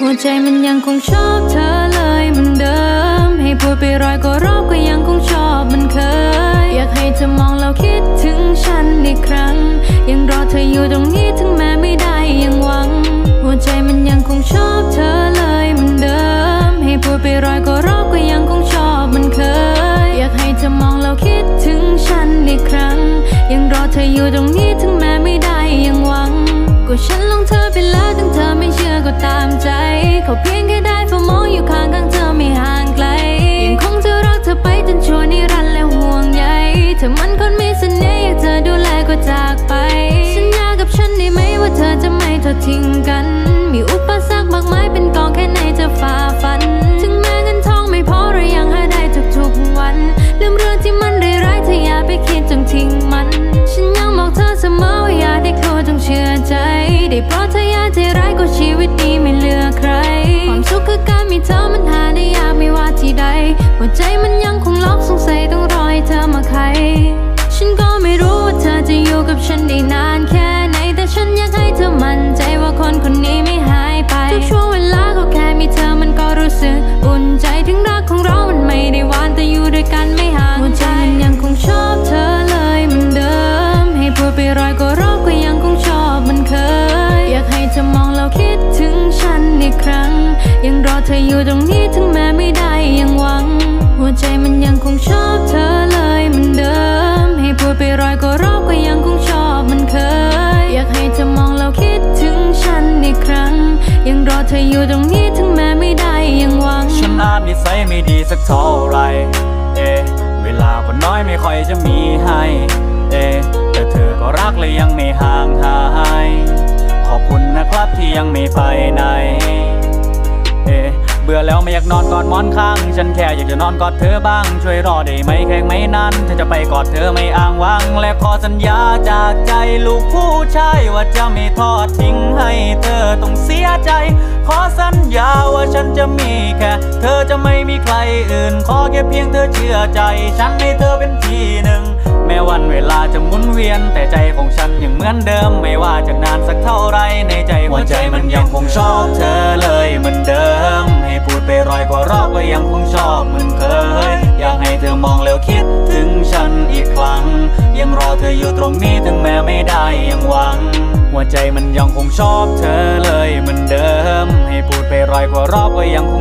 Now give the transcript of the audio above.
หัวใจมันยังคงชอบเธอเลยเหมือนเดิม ให้พูดไปร้อยก็รอบก็ยังคงชอบมันเคย อยากให้เธอมองแล้วคิดถึงฉันอีกครั้ง ยังรอเธออยู่ตรงนี้ถึงแม้ไม่ได้ยังหวัง หัวใจมันยังคงชอบเธอเลยเหมือนเดิม ให้พูดไปร้อยก็รอบก็ยังคงชอบมันเคย อยากให้เธอมองแล้วคิดถึงฉันอีกครั้ง ยังรอเธออยู่ตรงนี้ถึงแม้ไม่ได้ยังหวัง ก็ฉันลงเธอ ไปแล้วถึงเธอไม่เชื่อก็ตามใจ เขาเพียงแค่ได้เฝ้ามองอยู่ข้างข้างเธอไม่ห่างไกลยังคงจะรักเธอไปจนชั่วนิรันดร์และห่วงใยเธอมันคนมีเสน่ห์อยากเธอดูแลก็จากไป สัญญากับฉันได้ไหมว่าเธอจะไม่ทอดทิ้งกัน กับฉันได้นานแค่ไหน แต่ฉันอยากให้เธอมั่นใจว่าคนคนนี้ไม่หายไป ทุกช่วงเวลาก็แค่มีเธอมันก็รู้สึกอุ่นใจถึงรักของเรามันไม่ได้หวานแต่อยู่ด้วยกันไม่ห่างหัวใจมันยังคงชอบเธอเลยเหมือนเดิม ให้พูดไปร้อยก็รอบก็ยังคงชอบมันเคย อยากให้เธอมองแล้วคิดถึงฉันอีกครั้ง ยังรอเธออยู่ตรงนี้ถึงแม้ไม่ได้ยังหวัง หัวใจมันยังคงชอบเธอ เธออยู่ตรงนี้ถึงแม้ไม่ได้ยังหวัง ฉันอาจนิสัยไม่ดีสักเท่าไรเอะเวลาก็น้อยไม่ค่อยจะมีให้เอะแต่เธอก็รักและยังไม่ห่างหายขอบคุณนะครับที่ยังไม่ไปไหนเอะเบื่อแล้วไม่อยากนอนกอดหมอนข้าง ฉันแค่อยากจะนอนกอดเธอบ้าง ช่วยรอได้ไหมแค่ไม่นานเธอจะไปกอดเธอไม่อ้างว้าง และขอสัญญาจากใจลูกผู้ชายว่าจะไม่ทอดทิ้งให้เธ ขอสัญญาว่าฉันจะมีแค่ เธอจะไม่มีใครอื่น ขอแค่เพียงเธอเชื่อใจ ฉันให้เธอเป็นที่หนึ่ง แม้วันเวลาจะหมุนเวียน แต่ใจของฉันยังเหมือนเดิม ไม่ว่าจะนานสักเท่าไรในใจหัวใจมันยังคงชอบเธอเลยเหมือนเดิม ให้พูดไปร้อยกว่ารอบก็ยังคงชอบเหมือนเคย อยากให้เธอมองแล้วคิดถึงฉันอีกครั้ง ยังรอเธออยู่ตรงนี้ถึงแม้ไม่ได้ยังหวัง หัวใจมันยังคงชอบเธอเลยเหมือน ก